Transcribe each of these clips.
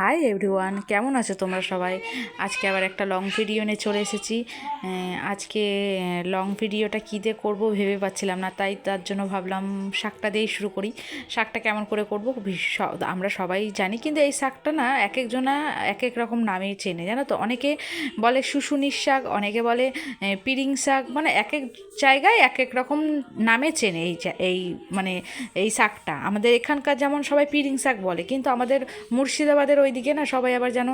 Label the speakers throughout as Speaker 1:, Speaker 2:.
Speaker 1: Hi everyone কেমন আছো তোমরা সবাই? আজকে আবার একটা লং ভিডিও নিয়ে চলে এসেছি। আজকে লং ভিডিওটা কী দিয়ে করব ভেবে পাচ্ছিলাম না, তাই তার জন্য ভাবলাম শাকটা দিয়েই শুরু করি। শাকটা কেমন করে করব আমরা সবাই জানি, কিন্তু এই শাকটা না এক একজনা এক এক রকম নামে চেনে, জানো তো? অনেকে বলে শুশুনির শাক, অনেকে বলে পিরিং শাক মানে এক এক জায়গায় এক এক রকম নামে চেনে এই এই মানে এই শাকটা। আমাদের এখানকার যেমন সবাই পিরিং শাক বলে, কিন্তু আমাদের মুর্শিদাবাদের ওইদিকে না সবাই আবার যেন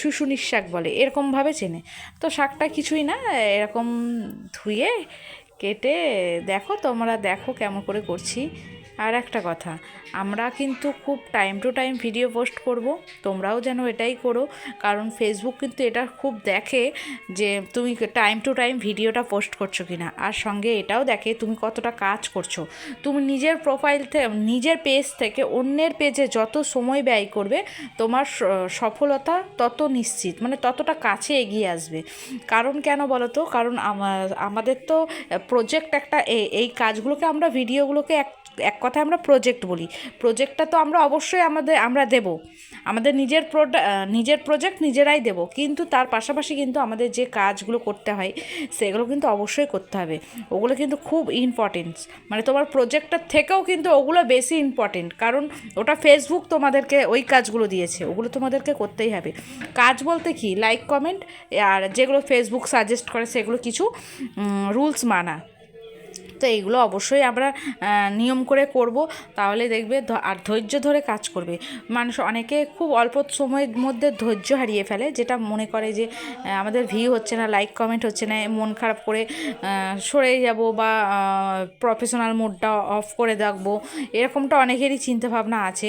Speaker 1: শুশুনির শাক বলে, এরকমভাবে চেনে। তো শাকটা কিছুই না, এরকম ধুয়ে, কেটে, দেখো তোমরা দেখো কেমন করে করছি। আর একটা কথা, আমরা কিন্তু খুব time to time video post করব, তোমরাও যেন এটাই করো, কারণ ফেসবুক কিন্তু এটা খুব দেখে যে তুমি টাইম টু টাইম ভিডিওটা পোস্ট করছ কি না আর সঙ্গে এটাও দেখে তুমি কতটা কাজ করছ। তুমি নিজের প্রোফাইল থেকে নিজের পেজ থেকে অন্যের পেজে যত সময় ব্যয় করবে, তোমার সফলতা তত নিশ্চিত মানে ততটা কাছে এগিয়ে আসবে। কারণ কেন বলো তো কারণ আমাদের তো প্রজেক্ট একটা এই কাজগুলোকে আমরা ভিডিওগুলোকে এক এক কথায় আমরা প্রজেক্ট বলি। প্রজেক্টটা তো আমরা অবশ্যই আমাদের, আমরা দেব। আমাদের নিজের প্রোডা নিজের প্রজেক্ট নিজেরাই দেব। কিন্তু তার পাশাপাশি কিন্তু আমাদের যে কাজগুলো করতে হয়, সেগুলো কিন্তু অবশ্যই করতে হবে। ওগুলো কিন্তু খুব ইম্পর্টেন্স মানে তোমার প্রজেক্টটার থেকেও কিন্তু ওগুলো বেশি ইম্পর্টেন্ট কারণ ওটা ফেসবুক তোমাদেরকে ওই কাজগুলো দিয়েছে। ওগুলো তোমাদেরকে করতেই হবে। কাজ বলতে কি? লাইক কমেন্ট আর যেগুলো ফেসবুক সাজেস্ট করে, সেগুলো কিছু রুলস মানা। তো এইগুলো অবশ্যই আমরা নিয়ম করে করব। তাহলে দেখবে আর ধৈর্য ধরে কাজ করবে। মানুষ অনেকে খুব অল্প সময়ের মধ্যে ধৈর্য হারিয়ে ফেলে, যেটা মনে করে যে আমাদের ভিউ হচ্ছে না, লাইক, কমেন্ট হচ্ছে না মন খারাপ করে সরে যাব বা প্রফেশনাল মুডটা অফ করে রাখব। এরকমটা অনেকেরই চিন্তাভাবনা আছে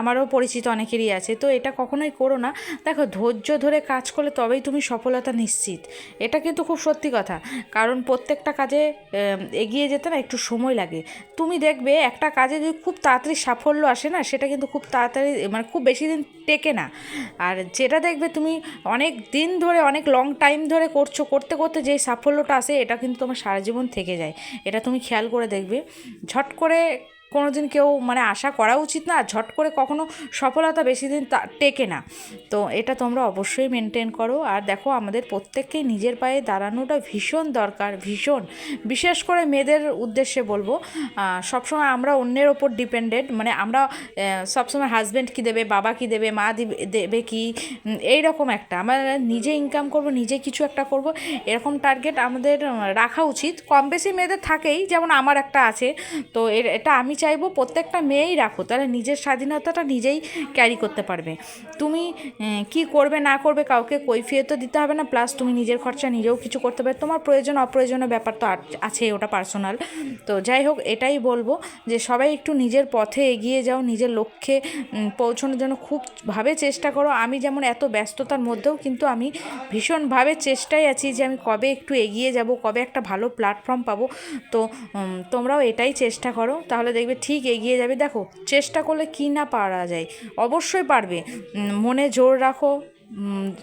Speaker 1: আমারও পরিচিত অনেকেরই আছে। তো এটা কখনোই করো না। দেখো, ধৈর্য ধরে কাজ করলে তবেই তুমি সফলতা নিশ্চিত। এটা কিন্তু খুব সত্যি কথা। কারণ প্রত্যেকটা কাজে এগিয়ে যেতে না একটু সময় লাগে। তুমি দেখবে একটা কাজে যদি খুব তাড়াতাড়ি সাফল্য আসে না, সেটা কিন্তু খুব তাড়াতাড়ি মানে খুব বেশি দিন টেকে না। আর যেটা দেখবে তুমি অনেক দিন ধরে, অনেক লং টাইম ধরে করছ, করতে করতে যে সাফল্যটা আসে, এটা কিন্তু তোমার সারা জীবন থেকে যায়। এটা তুমি খেয়াল করে দেখবে। ঝট করে কোনো দিন কেউ মানে আশা করা উচিত না ঝট করে কখনো সফলতা বেশি দিন টেকে না। তো এটা তোমরা অবশ্যই মেনটেন করো। আর দেখো, আমাদের প্রত্যেককেই নিজের পায়ে দাঁড়ানোটা ভীষণ দরকার, ভীষণ। বিশেষ করে মেয়েদের উদ্দেশ্যে বলব সবসময় আমরা অন্যের ওপর ডিপেন্ডেন্ট মানে আমরা সবসময় হাজব্যান্ড কী দেবে, বাবা কী দেবে, মা দিবে কি এই রকম একটা। আমরা নিজে ইনকাম করব, নিজে কিছু একটা করব, এরকম টার্গেট আমাদের রাখা উচিত। কম বেশি মেয়েদের থাকেই, যেমন আমার একটা আছে, তো এটা আমি চাইব প্রত্যেকটা মেয়েই রাখো, তাহলে নিজের স্বাধীনতাটা নিজেই ক্যারি করতে পারবে। তুমি কি করবে না করবে কাউকে কৈফিয়তও দিতে হবে না প্লাস তুমি নিজের খরচা নিজেও কিছু করতে পারবে। তোমার প্রয়োজন, অপ্রয়োজনীয় ব্যাপার তো আছে ওটা পার্সোনাল তো যাই হোক, এটাই বলব যে সবাই একটু নিজের পথে এগিয়ে যাও, নিজের লক্ষ্যে পৌঁছানোর জন্য খুবভাবে চেষ্টা করো। আমি যেমন এত ব্যস্ততার মধ্যেও কিন্তু আমি ভীষণভাবে চেষ্টায় আছি যে আমি কবে একটু এগিয়ে যাব, কবে একটা ভালো প্ল্যাটফর্ম পাবো। তো তোমরাও এটাই চেষ্টা করো। তাহলে দেখবে ঠিক এগিয়ে যাবে। দেখো, চেষ্টা করলে কী না পারা যায়? অবশ্যই পারবে। মনে জোর রাখো।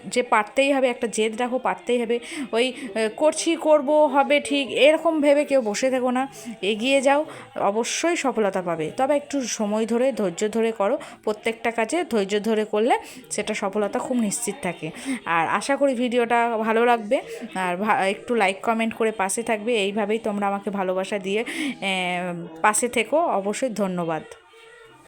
Speaker 1: যে পারতেই হবে, একটা জেদ রাখো, পারতেই হবে। ওই করছি, করব, হবে, ঠিক, এরকম ভেবে কেউ বসে থেকো না। এগিয়ে যাও, অবশ্যই সফলতা পাবে। তবে একটু সময় ধরে, ধৈর্য ধরে করো। প্রত্যেকটা কাজে ধৈর্য ধরে করলে সেটা সফলতা খুব নিশ্চিত থাকে। আর আশা করি ভিডিওটা ভালো লাগবে। আর একটু লাইক কমেন্ট করে পাশে থাকবে। এইভাবেই তোমরা আমাকে ভালোবাসা দিয়ে পাশে থেকো। অবশ্যই ধন্যবাদ।